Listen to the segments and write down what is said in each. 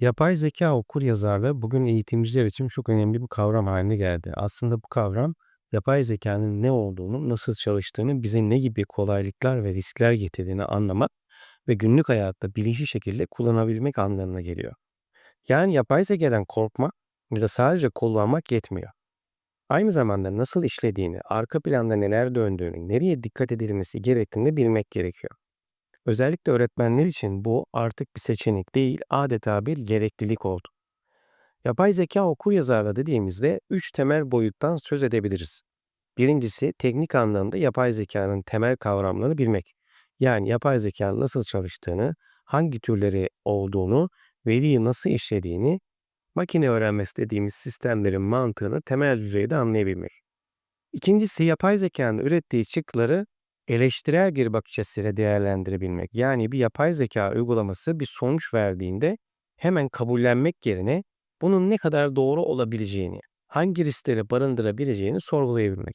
Yapay zeka okuryazarlığı bugün eğitimciler için çok önemli bir kavram haline geldi. Aslında bu kavram yapay zekanın ne olduğunu, nasıl çalıştığını, bize ne gibi kolaylıklar ve riskler getirdiğini anlamak ve günlük hayatta bilinçli şekilde kullanabilmek anlamına geliyor. Yani yapay zekadan korkmak ya da sadece kullanmak yetmiyor. Aynı zamanda nasıl işlediğini, arka planda neler döndüğünü, nereye dikkat edilmesi gerektiğini de bilmek gerekiyor. Özellikle öğretmenler için bu artık bir seçenek değil, adeta bir gereklilik oldu. Yapay zeka okuryazarlığı dediğimizde üç temel boyuttan söz edebiliriz. Birincisi teknik anlamda yapay zekanın temel kavramlarını bilmek. Yani yapay zekanın nasıl çalıştığını, hangi türleri olduğunu, veriyi nasıl işlediğini, makine öğrenmesi dediğimiz sistemlerin mantığını temel düzeyde anlayabilmek. İkincisi yapay zekanın ürettiği çıktıları eleştirel bir bakış açısıyla değerlendirebilmek. Yani bir yapay zeka uygulaması bir sonuç verdiğinde hemen kabullenmek yerine bunun ne kadar doğru olabileceğini, hangi riskleri barındırabileceğini sorgulayabilmek.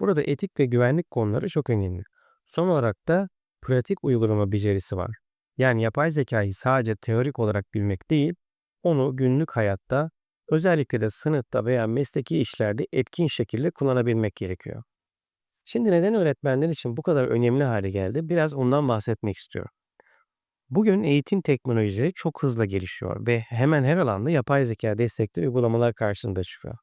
Burada etik ve güvenlik konuları çok önemli. Son olarak da pratik uygulama becerisi var. Yani yapay zekayı sadece teorik olarak bilmek değil, onu günlük hayatta özellikle de sınıfta veya mesleki işlerde etkin şekilde kullanabilmek gerekiyor. Şimdi neden öğretmenler için bu kadar önemli hale geldi? Biraz ondan bahsetmek istiyorum. Bugün eğitim teknolojileri çok hızlı gelişiyor ve hemen her alanda yapay zeka destekli uygulamalar karşımıza çıkıyor.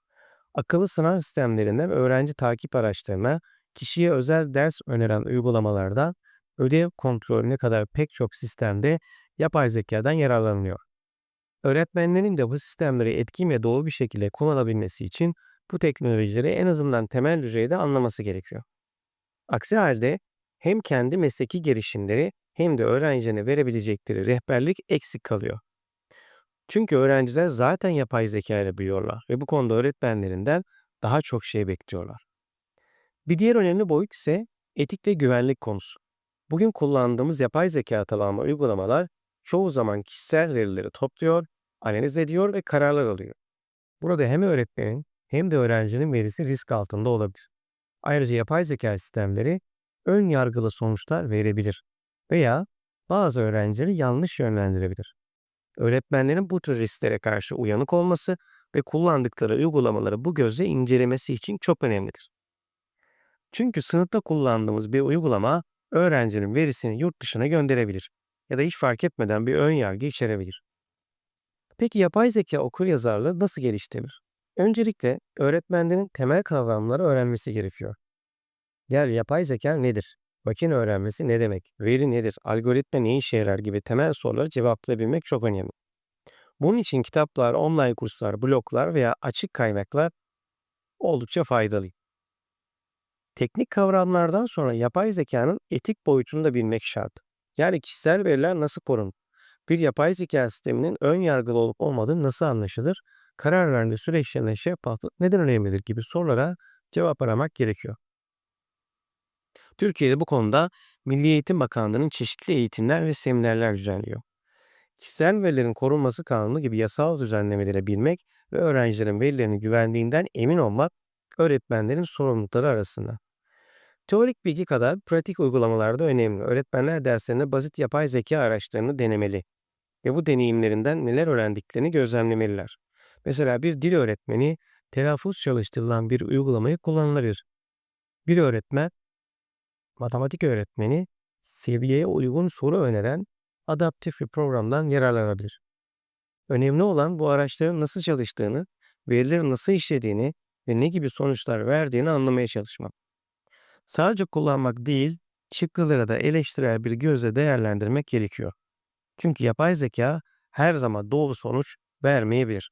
Akıllı sınav sistemlerinden öğrenci takip araçlarına, kişiye özel ders öneren uygulamalardan ödev kontrolüne kadar pek çok sistemde yapay zekadan yararlanılıyor. Öğretmenlerin de bu sistemleri etkin ve doğru bir şekilde kullanabilmesi için bu teknolojileri en azından temel düzeyde anlaması gerekiyor. Aksi halde hem kendi mesleki gelişimleri hem de öğrencilerine verebilecekleri rehberlik eksik kalıyor. Çünkü öğrenciler zaten yapay zeka ile büyüyorlar ve bu konuda öğretmenlerinden daha çok şey bekliyorlar. Bir diğer önemli boyut ise etik ve güvenlik konusu. Bugün kullandığımız yapay zeka tabanlı uygulamalar çoğu zaman kişisel verileri topluyor, analiz ediyor ve kararlar alıyor. Burada hem öğretmenin hem de öğrencinin verisi risk altında olabilir. Ayrıca yapay zeka sistemleri ön yargılı sonuçlar verebilir veya bazı öğrencileri yanlış yönlendirebilir. Öğretmenlerin bu tür risklere karşı uyanık olması ve kullandıkları uygulamaları bu gözle incelemesi için çok önemlidir. Çünkü sınıfta kullandığımız bir uygulama öğrencinin verisini yurt dışına gönderebilir ya da hiç fark etmeden bir ön yargı içerebilir. Peki yapay zeka okuryazarlığı nasıl geliştirilir? Öncelikle öğretmenlerin temel kavramları öğrenmesi gerekiyor. Yani yapay zeka nedir? Makine öğrenmesi ne demek? Veri nedir? Algoritma ne işe yarar gibi temel soruları cevaplayabilmek çok önemli. Bunun için kitaplar, online kurslar, bloglar veya açık kaynaklar oldukça faydalı. Teknik kavramlardan sonra yapay zekanın etik boyutunu da bilmek şart. Yani kişisel veriler nasıl korunur? Bir yapay zeka sisteminin ön yargılı olup olmadığı nasıl anlaşılır? Karar verme süreçlerinde şeffaflık neden önemlidir gibi sorulara cevap aramak gerekiyor. Türkiye'de bu konuda Milli Eğitim Bakanlığı'nın çeşitli eğitimler ve seminerler düzenliyor. Kişisel verilerin korunması kanunu gibi yasal düzenlemeleri bilmek ve öğrencilerin verilerinin güvenliğinden emin olmak öğretmenlerin sorumlulukları arasında. Teorik bilgi kadar pratik uygulamalar da önemli. Öğretmenler derslerinde basit yapay zeka araçlarını denemeli ve bu deneyimlerinden neler öğrendiklerini gözlemlemeliler. Mesela bir dil öğretmeni telaffuz çalıştırılan bir uygulamayı kullanılabilir. Bir öğretmen, matematik öğretmeni seviyeye uygun soru öneren adaptif bir programdan yararlanabilir. Önemli olan bu araçların nasıl çalıştığını, verilerin nasıl işlediğini ve ne gibi sonuçlar verdiğini anlamaya çalışmak. Sadece kullanmak değil, çıktıları da eleştirel bir gözle değerlendirmek gerekiyor. Çünkü yapay zeka her zaman doğru sonuç vermeyebilir.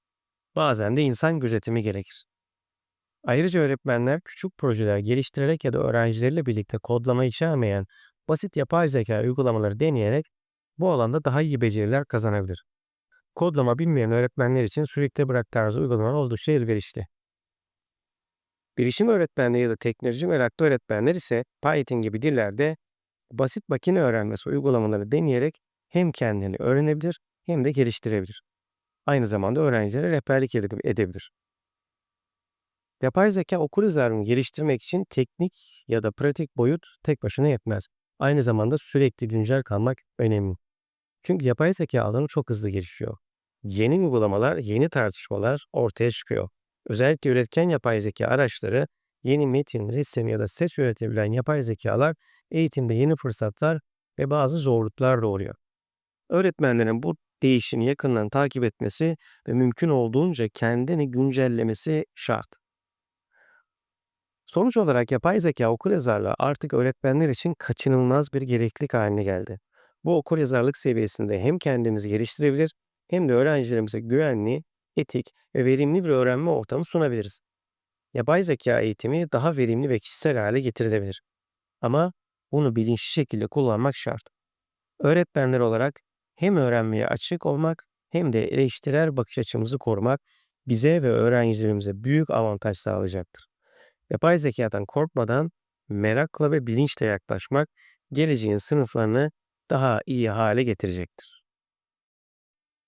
Bazen de insan gözetimi gerekir. Ayrıca öğretmenler küçük projeler geliştirerek ya da öğrencileriyle birlikte kodlama içermeyen basit yapay zeka uygulamaları deneyerek bu alanda daha iyi beceriler kazanabilir. Kodlama bilmeyen öğretmenler için sürekli bırak tarzı uygulamalar oldukça elverişli. Bilişim öğretmenleri ya da teknoloji meraklı öğretmenler ise Python gibi dillerde basit makine öğrenmesi uygulamaları deneyerek hem kendini öğrenebilir hem de geliştirebilir. Aynı zamanda öğrencilere rehberlik edebilir. Yapay zeka okuryazarlığını geliştirmek için teknik ya da pratik boyut tek başına yetmez. Aynı zamanda sürekli güncel kalmak önemli. Çünkü yapay zeka alanı çok hızlı gelişiyor. Yeni uygulamalar, yeni tartışmalar ortaya çıkıyor. Özellikle üretken yapay zeka araçları, yeni metin, resim ya da ses üretebilen yapay zekalar eğitimde yeni fırsatlar ve bazı zorluklar doğuruyor. Öğretmenlerin bu değişimi yakından takip etmesi ve mümkün olduğunca kendini güncellemesi şart. Sonuç olarak yapay zeka okuryazarlığı artık öğretmenler için kaçınılmaz bir gereklilik haline geldi. Bu okuryazarlık seviyesinde hem kendimizi geliştirebilir hem de öğrencilerimize güvenli, etik ve verimli bir öğrenme ortamı sunabiliriz. Yapay zeka eğitimi daha verimli ve kişisel hale getirilebilir. Ama bunu bilinçli şekilde kullanmak şart. Öğretmenler olarak hem öğrenmeye açık olmak hem de eleştirel bakış açımızı korumak bize ve öğrencilerimize büyük avantaj sağlayacaktır. Yapay zekadan korkmadan merakla ve bilinçle yaklaşmak geleceğin sınıflarını daha iyi hale getirecektir.